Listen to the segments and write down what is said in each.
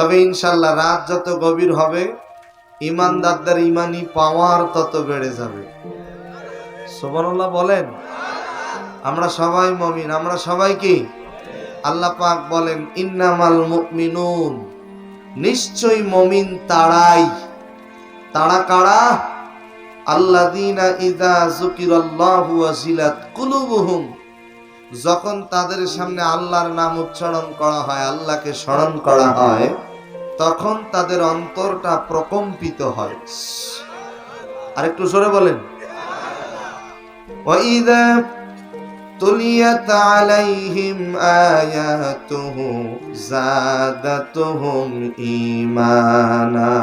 তবে ইনশাল্লাহ রাত যত গভীর হবে ইমানদারদের ইমানি পাওয়ার তত বেড়ে যাবে। সোবানুল্লাহ বলেন? আমরা সবাই মমিন, আমরা সবাই কি? আল্লাহ পাক বলেন, ইন্নামাল মুমিনুন। নিশ্চয়ই মমিন তারাই। তারা কারা? আল্লাযীনা ইযা যুকিরাল্লাহু ওয়াজিলাত কুলুবুহুম। যখন তাদের সামনে আল্লাহর নাম উচ্চারণ করা হয়, আল্লাহকে স্মরণ করা হয় তখন তাদের অন্তরটা প্রকম্পিত হয় আরেকটু জোরে বলেন وَإِذَا تُلِيَتْ عَلَيْهِمْ آيَاتُهُ زَادَتْهُمْ ঈমানা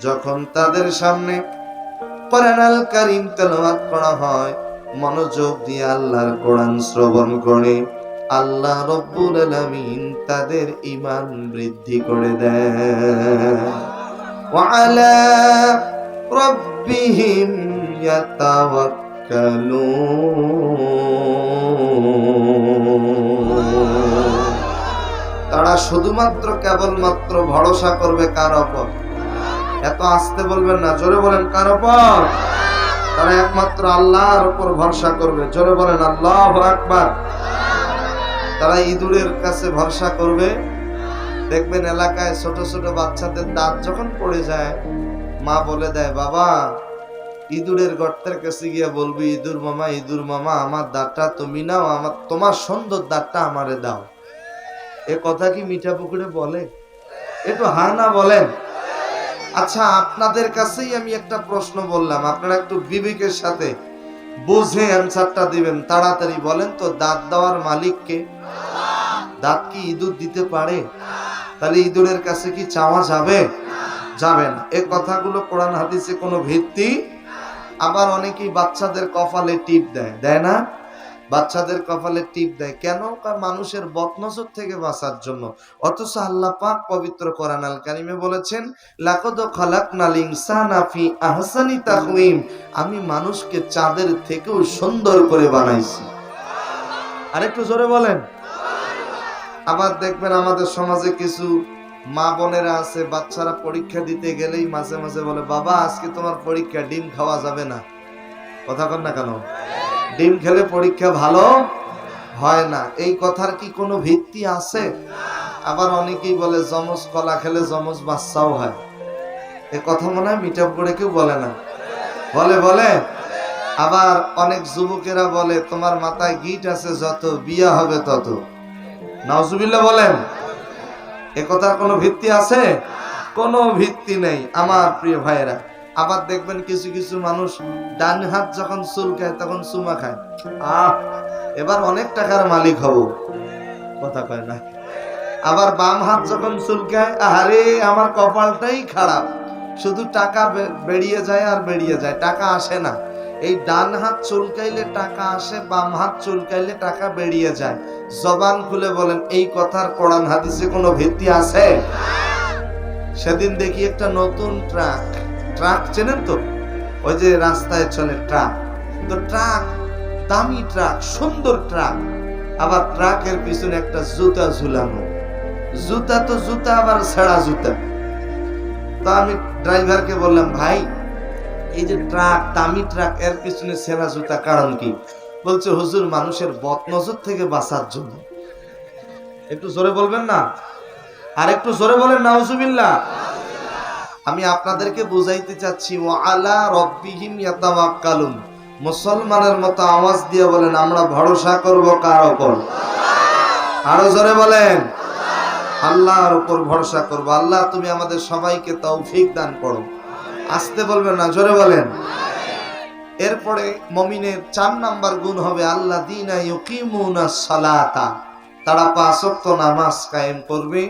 যখন তাদের সামনে কোরআনাল কারীম তেলাওয়াত করা হয় মনোযোগ দিয়ে আল্লাহর কোরআন শ্রবণ করে আল্লাহ রব্বুল আলামিন তাদের ঈমান বৃদ্ধি করে দেন। ওয়ালা রব্বিহিম তারা শুধুমাত্র কেবলমাত্র ভরসা করবে কার ওপর? এত আসতে বলবেন না, জোরে বলেন কার ওপর? তারা একমাত্র আল্লাহর উপর ভরসা করবে। জোরে বলেন আল্লাহ আকবার। তারা ইঁদুরের কাছে ভরসা করবে। দেখবেন এলাকায় ছোট ছোট বাচ্চাদের দাঁত যখন পড়ে যায়, মা বলে দেয়, বাবা, ইঁদুরের গর্তের কাছে গিয়ে বলবি, ইঁদুর মামা ইঁদুর মামা, আমার দাঁতটা তুমি নাও, আমার, তোমার সুন্দর দাঁতটা আমারে দাও। এ কথা কি মিঠা পুকুরে বলে? একটু হা না বলেন। আচ্ছা আপনাদের কাছেই আমি একটা প্রশ্ন বললাম, আপনারা একটু বিবেকের সাথে বুঝে অ্যান্সারটা দিবেন, তাড়াতাড়ি বলেন তো, দাঁত দেওয়ার মালিককে? দাঁত কি ইঁদুর দিতে পারে? তাহলে ইঁদুরের কাছে কি চাওয়া যাবে? যাবে না। এ কথাগুলো কোরআন হাদিসে কোনো ভিত্তি? আবার অনেকেই বাচ্চাদের কপালে টিপ দেয় দেয় না? বাচ্চাদের কপালে টিপ দেয়। কেন? মানুষের বদনজর থেকে বাঁচার জন্য। অথচ আল্লাহ পাক পবিত্র কোরআন আল কারিমে বলেছেন, লাকদ খালাকনাল ইনসানা ফি আহসানি তাকওয়িম। আমি মানুষকে চাঁদের থেকেও সুন্দর করে বানাইছি। আরেকটু জোরে বলেন। আবার দেখবেন আমাদের সমাজে কিছু মা বোনেরা আছে, বাচ্চারা পরীক্ষা দিতে গেলেই মাঝে মাঝে বলে, বাবা, আজকে তোমার পরীক্ষা ডিম খাওয়া যাবে না। কথা কন না কেন? ডিম খেলে পরীক্ষা ভালো হয় না। এই কথার কি কোনো ভিত্তি আছে? আবার অনেকেই বলে যমজ কলা খেলে যমজ বাচ্চাও হয়। এ কথা মনে হয় মিট করে কেউ বলে না। বলে বলে। আবার অনেক যুবকেরা বলে, তোমার মাথায় গিট আছে, যত বিয়া হবে তত। নাউজুবিল্লাহ বলেন, এ কথার কোনো ভিত্তি আছে? কোনো ভিত্তি নেই, আমার প্রিয় ভাইয়েরা। আবার দেখবেন কিছু কিছু মানুষ ডান হাত যখন চুল খায়, তখন চুমা খায়। আহ, এবার অনেক টাকার মালিক হব। কথা কয় না। আবার বাম হাত যখন চুলকায় আরে আমার কপালটাই খারাপ। শুধু টাকা বেরিয়ে যায় আর বেরিয়ে যায়, টাকা আসে না। এই ডান হাত চুলকাইলে টাকা আসে, বাম হাত চুলকাইলে টাকা বেরিয়ে যায়। জবান খুলে বলেন, এই কথার কোরআন হাদিসে কোনো ভিত্তি আছে? সেদিন দেখি একটা নতুন ট্রাক। ট্রাক, চেনেন তো? ওই যে রাস্তায় চলে ট্রাক। তো ট্রাক, দামি ট্রাক, সুন্দর ট্রাক। আবার ট্রাকের পিছনে একটা জুতা ঝুলানো। জুতা তো জুতা, আবার ছেঁড়া জুতা। তো আমি ড্রাইভারকে বললাম, ভাই, এই যে ট্রাক, দামি ট্রাক, এর পিছনে ছেঁড়া জুতা কারণ কি? বলছে, হুজুর, মানুষের বদনজর থেকে বাঁচার জন্য। একটু জোরে বলবেন না? আর একটু জোরে বলেন না নাউজুবিল্লাহ। আমি আপনাদেরকে বুঝাইতে চাচ্ছি ও আলা রব্বিহিম ইয়াতাওয়াক্কালুন। মুসলমানের মতো আওয়াজ দিয়ে বলেন, আমরা ভরসা করব কার উপর? আরও জোরে বলেন, আল্লাহর উপর ভরসা করব। আল্লাহ, তুমি আমাদের সবাইকে তৌফিক দান করো। আসতে বলবেন না, জোরে বলেন। এরপরে মমিনের চার নাম্বার গুণ হবে আল্লাহ দিনা ইউকিমুনা সালাতা। তারা পাঁচ নামাজ কায়েম করবে।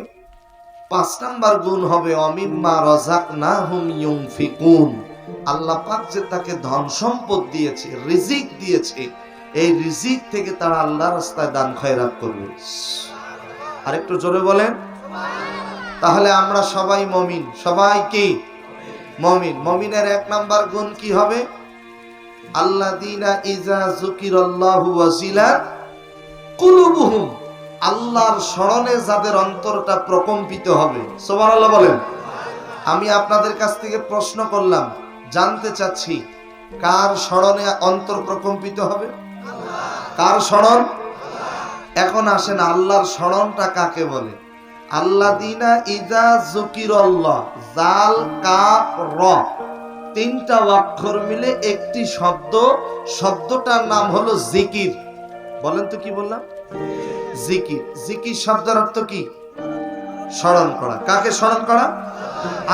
পাঁচ নাম্বার গুণ হবে অমিম্মা রজাক না হুম ইউনফিকুন। আল্লাহ পাক যে তাকে ধন সম্পদ দিয়েছে রিজিক দিয়েছে এই রিজিক থেকে তারা আল্লাহ রাস্তায় দান খয়রাত করবে। আরেকটু জোরে বলেন। তাহলে আমরা সবাই মমিন। সবাই কি? মমিন। মমিনের এক নাম্বার গুণ কি হবে? আল্লাহ দিনা ইজা যুকিরাল্লাহু ওয়াজিলাত কুলুবুহুম। আল্লাহর স্মরণে যাদের অন্তরটা প্রকম্পিত হবে। সোমান আল্লাহ বলেন, আমি আপনাদের কাছ থেকে প্রশ্ন করলাম, জানতে চাচ্ছি, কার স্মরণে অন্তর প্রকম্পিত হবে? কার স্মরণ? এখন আসেন আল্লাহর স্মরণটা কাকে বলে? আল্লাহ দিনা ইজা জুকির জাল কাপ র, তিনটা অক্ষর মিলে একটি শব্দ, শব্দটার নাম হলো জিকির। বলেন তো কি বললাম? জিকির। জিকির শব্দের অর্থ কি? স্মরণ করা। কাকে স্মরণ করা?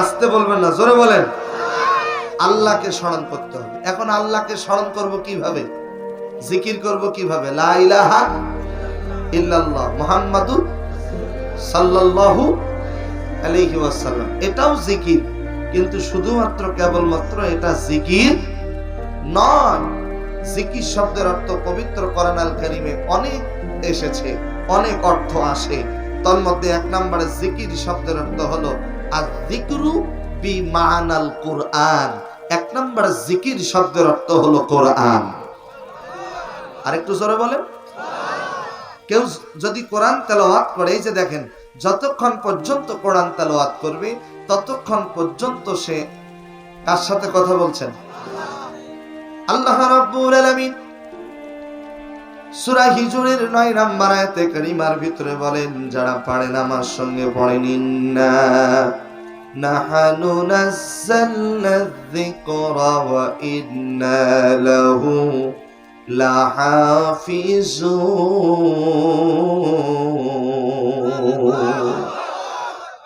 আসতে বলবেন না, জোরে বলেন। আল্লাহকে স্মরণ করতে হবে। এখন আল্লাহকে স্মরণ করব কীভাবে? জিকির করব কীভাবে? লা ইলাহা ইল্লাল্লাহ মুহাম্মাদুর সাল্লাল্লাহু আলাইহি ওয়াসাল্লাম। এটাও জিকির, কিন্তু শুধুমাত্র কেবলমাত্র এটা জিকির নয়। জিকির শব্দের অর্থ পবিত্র কোরআন আল কারিমে অনেক এসেছে। অনেক অর্থ আসে। তন্মধ্যে এক নম্বরে জিকির শব্দের অর্থ হলো আর জিকরু বি মানাল কোরআন। এক নম্বরে জিকির শব্দের অর্থ হলো কোরআন। আরেকটু জোরে বলেন। কেউ যদি কোরআন তেলাওয়াত করে, এই যে দেখেন, যতক্ষণ পর্যন্ত কোরআন তেলাওয়াত করবে, ততক্ষণ পর্যন্ত সে কার সাথে কথা বলছেন? আল্লাহ রাব্বুল আলামিন সূরা হিজরের 9 নম্বর আয়াতে কারিমার ভিতরে বলেন, যারা পারেন আমার সঙ্গে পড়েন ইন্না নাহানু নাযালনা যিকরা ওয়া ইন্না লাহু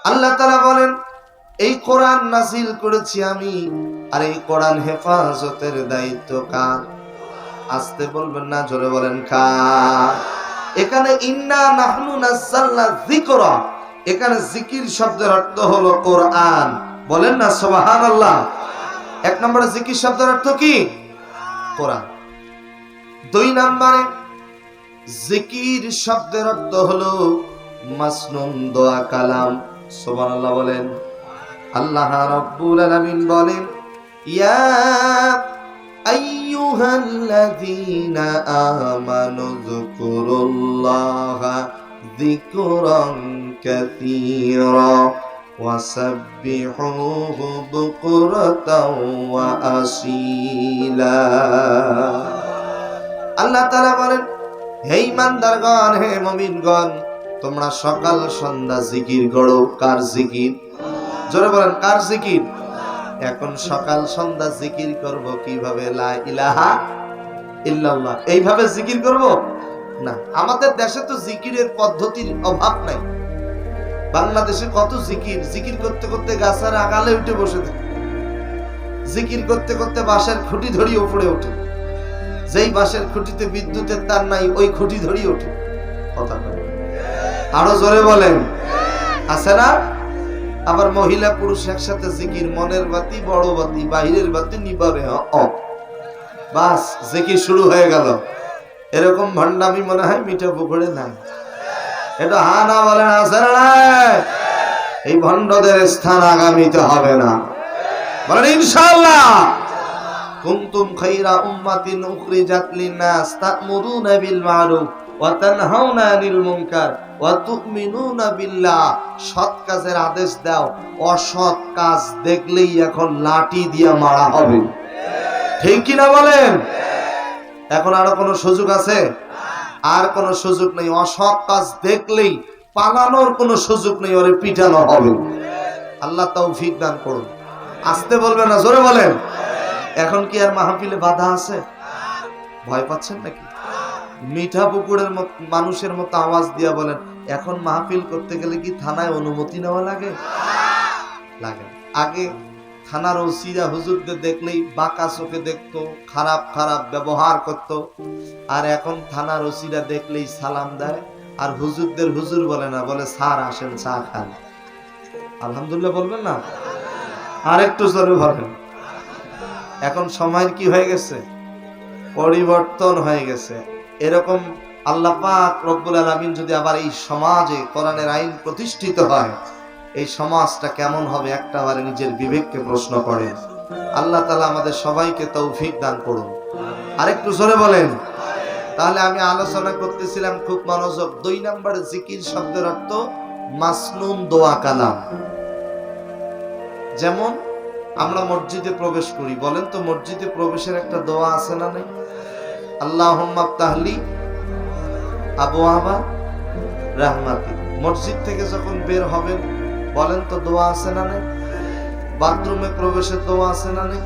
আল্লাহ তাআলা বলেন, এই কোরআন নাজিল করেছি আমি, আর এই কোরআন হেফাজতের দায়িত্ব কার? আসতে বলবেন না, জোরে বলেন, খা। এখানে ইন্না নাহনু নাযালনা যিকরা। এখানে জিকির শব্দের অর্থ হলো কোরআন। বলেন না, সুবহানাল্লাহ। এক নম্বরে জিকির শব্দের অর্থ কি? কোরআন। দুই নম্বরে জিকির শব্দের অর্থ হলো মাসনুন দোয়া কালাম। সুবহানাল্লাহ বলেন, আল্লাহ রাব্বুল আলামিন বলেন, ইয়া আইয়ুহাল্লাযীনা আমানু যকুরুল্লাহা যিকরান কাসীরা وسبحوه بكرة وأصيلا আল্লাহ তাআলা বলেন হে ইমানদারগণ হে মুমিনগণ তোমরা সকাল সন্ধ্যা জিকির করো কার জিকির জোরে বলেন কার জিকির এখন সকাল সন্ধ্যা জিকির করব কীভাবে? লা ইলাহা ইল্লাল্লাহ। এইভাবে জিকির করব? না, আমাদের দেশে তো জিকিরের পদ্ধতির অভাব নাই। বাংলাদেশে কত জিকির? জিকির করতে করতে গাছের আগালে উঠে বসে থাকে। জিকির করতে করতে বাঁশের খুঁটি ধরিয়ে উপরে ওঠে। যেই বাঁশের খুঁটিতে বিদ্যুতের তার নাই, ওই খুঁটি ধরিয়ে ওঠে। কথা আরও জোরে বলেন। আছে না? আবার মহিলা পুরুষ একসাথে জিকির, মনের বাতি, বড় বাতি, বাহিরের বাতি নিবারে বাস, জিকির শুরু হয়ে গেল। এরকম ভণ্ডামি মনে হয় মিঠা পুকুরে নাই। এটা হা না বলেন আছে না এই ভণ্ডদের স্থান আগামীতে হবে না। বলেন, ইনশাআল্লাহ। কুনতুম খাইরা উম্মাতিন উখরিজাত লিন-নাস, তা'মুরুনা বিল মা'রুফ। আদেশ দাও, অসৎ কাজ দেখলেই এখন লাঠি দিয়ে মারা হবে। ঠিক কি না বলেন? এখন আরও কোনো সুযোগ আছে? আর কোনো সুযোগ নেই, অসৎ কাজ দেখলেই পালানোর কোনো সুযোগ নেই, ওরে পিটানো হবে। আল্লাহ তৌফিক দান করুন। আসতে বলবেন না, জোরে বলেন। এখন কি আর মাহফিলে বাধা আছে? ভয় পাচ্ছেন নাকি? মিঠা পুকুরের মানুষের মতো আওয়াজ দিয়া বলেন, এখন মাহফিল করতে গেলে কি থানায় অনুমতি নেওয়া লাগে? লাগে আগে থানার ওসিরা হুজুরদের দেখলেই বাঁকা চোখে দেখতো, খারাপ খারাপ ব্যবহার করত। আর এখন থানার ওসিরা দেখলেই সালাম দেয়, আর হুজুরদের হুজুর বলে না, বলে, স্যার, আসেন, চা খান। আলহামদুলিল্লাহ বলবেন না? আর একটু জোরে বলেন। এখন সময়ের কি হয়ে গেছে? পরিবর্তন হয়ে গেছে। এরকম আল্লাহ পাক রব্বুল আলামিন যদি আবার এই সমাজে কোরআনের আইন প্রতিষ্ঠিত হয়, এই সমাজটা কেমন হবে একটা আবার নিজের বিবেককে প্রশ্ন করে আল্লাহ তালা আমাদের সবাইকে তৌফিক দান করুন। আরেকটু জোরে বলেন। তাহলে আমি আলোচনা করতেছিলাম খুব মনোযোগ। দুই নাম্বার জিকির শব্দের অর্থ মাসনুন দোয়া কালাম। যেমন আমরা মসজিদে প্রবেশ করি, বলেন তো মসজিদে প্রবেশের একটা দোয়া আছে না নেই? আল্লাহ তাহলি আবু রাহমাতি। মসজিদ থেকে যখন বের হবেন, বলেন তো দোয়া আছে না নেই? বাথরুমে প্রবেশের দোয়া আছে না নেই?